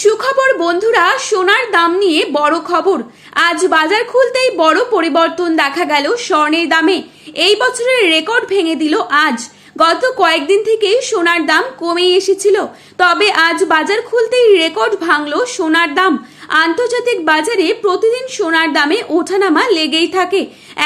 সুখবর বন্ধুরা, সোনার দাম নিয়ে বড় খবর। আজ বাজার খুলতেই বড় পরিবর্তন দেখা গেল স্বর্ণের দামে। এই বছরের রেকর্ড ভেঙে দিল আজ। গত কয়েকদিন থেকেই সোনার দাম কমে এসেছিল। তবে আজ বাজার খুলতেই রেকর্ড ভাঙল সোনার দাম। আন্তর্জাতিক বাজারে প্রতিদিন সোনার দামে ওঠানামা লেগেই থাকে।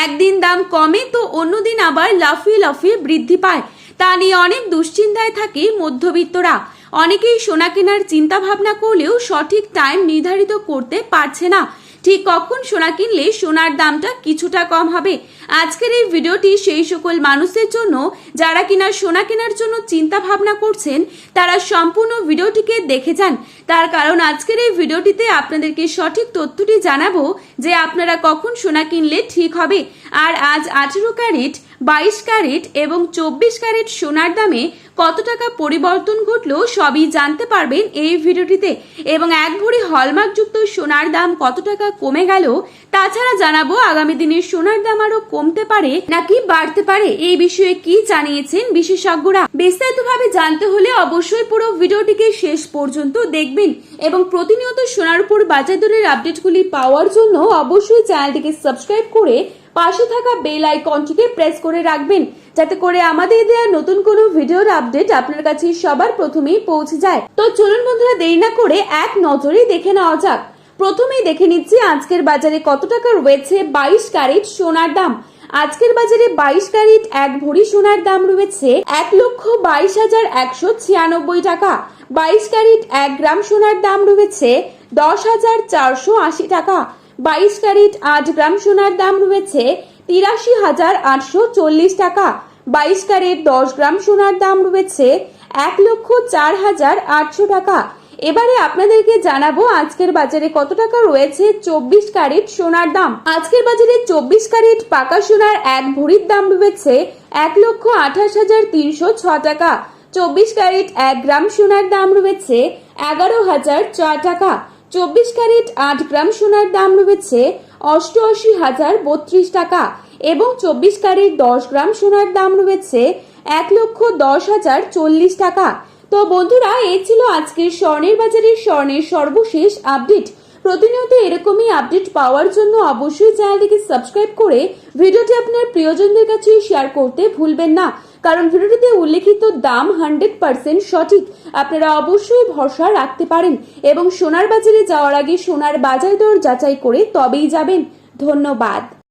একদিন দাম কমে তো অন্যদিন আবার লাফিয়ে লাফিয়ে বৃদ্ধি পায়। তা নিয়ে অনেক দুশ্চিন্তায় থাকে মধ্যবিত্তরা। অনেকেই সোনা কেনার চিন্তা ভাবনা করলেও সঠিক টাইম নির্ধারিত করতে পারছে না। ঠিক কখন সোনা কিনলে সোনার দামটা কিছুটা কম হবে? আজকের এই ভিডিওটি সেই সকল মানুষের জন্য, যারা কিনা সোনা কেনার জন্য চিন্তা ভাবনা করছেন, তারা সম্পূর্ণ ভিডিওটিকে দেখে যান। তার কারণ আজকের এই ভিডিওটিতে আপনাদেরকে সঠিক তথ্যটি জানাব যে আপনারা কখন সোনা কিনলে ঠিক হবে। আর আজ আঠেরো ক্যারেট বাইশ ক্যারেট এবং চব্বিশ ক্যারেট সোনার দামে কত টাকা পরিবর্তন ঘটলো সবই জানতে পারবেন এই ভিডিওটিতে। এবং এক ভরি হলমার্কযুক্ত সোনার দাম কত টাকা কমে গেল তাছাড়া জানাব, আগামী দিনে সোনার দাম আরও কমতে পারে নাকি বাড়তে পারে এই বিষয়ে কি জানিয়েছেন বিশেষজ্ঞরা? বিস্তারিতভাবে জানতে হলে অবশ্যই পুরো ভিডিওটিকে শেষ পর্যন্ত দেখবেন এবং প্রতিনিয়ত সোনার উপর বাজার দরের আপডেটগুলি পাওয়ার জন্য অবশ্যই চ্যানেলটিকে সাবস্ক্রাইব করে পাশে থাকা বেল আইকনটিকে প্রেস করে রাখবেন, যাতে করে আমাদের দেওয়া নতুন কোনো ভিডিওর আপডেট আপনার কাছে সবার প্রথমেই পৌঁছে যায়। তো চলুন বন্ধুরা, দেরি না করে এক নজরে দেখে নেওয়া যাক। প্রথমেই দেখে নিচ্ছি আজকের বাজারে কত টাকা রয়েছে বাইশ ক্যারেট সোনার দাম। আজকের বাজারে বাইশ ক্যারেট এক ভরি সোনার দাম রয়েছে এক লক্ষ বাইশ হাজার একশো ছিয়ানব্বই টাকা। বাইশ ক্যারেট এক গ্রাম সোনার দাম রয়েছে দশ হাজার চারশো আশি টাকা। বাইশ ক্যারেট আট গ্রাম সোনার দাম রয়েছে তিরাশি হাজার আটশো চল্লিশ টাকা। বাইশ ক্যারেট দশ গ্রাম সোনার দাম রয়েছে এক লক্ষ চার হাজার আটশো টাকা। এবারে আপনাদেরকে জানাব আজকের বাজারে কত টাকা রয়েছে চব্বিশ ক্যারেট সোনার দাম। আজকের বাজারে চব্বিশ ক্যারেট পাকা সোনার এক ভরির দাম রয়েছে এক লক্ষ আঠাশ হাজার তিনশো ছ টাকা। চব্বিশ ক্যারেট এক গ্রাম সোনার দাম রয়েছে এগারো হাজার চার টাকা। চব্বিশ ক্যারেট আট গ্রাম সোনার দাম রয়েছে অষ্টআশি হাজার বত্রিশ টাকা এবং চব্বিশ ক্যারেট দশ গ্রাম সোনার দাম রয়েছে এক লক্ষ দশ হাজার চল্লিশ টাকা। তো বন্ধুরা, এই ছিল আজকের স্বর্ণের বাজারের স্বর্ণের সর্বশেষ আপডেট। প্রতিনিয়ত এরকমই আপডেট পাওয়ার জন্য অবশ্যই চ্যানেলটিকে সাবস্ক্রাইব করে ভিডিওটি আপনার প্রিয়জনদের কাছে শেয়ার করতে ভুলবেন না। কারণ ভিডিওটিতে উল্লেখিত দাম হান্ড্রেড পার্সেন্ট সঠিক। আপনারা অবশ্যই ভরসা রাখতে পারেন এবং সোনার বাজারে যাওয়ার আগে সোনার বাজার দর যাচাই করে তবেই যাবেন। ধন্যবাদ।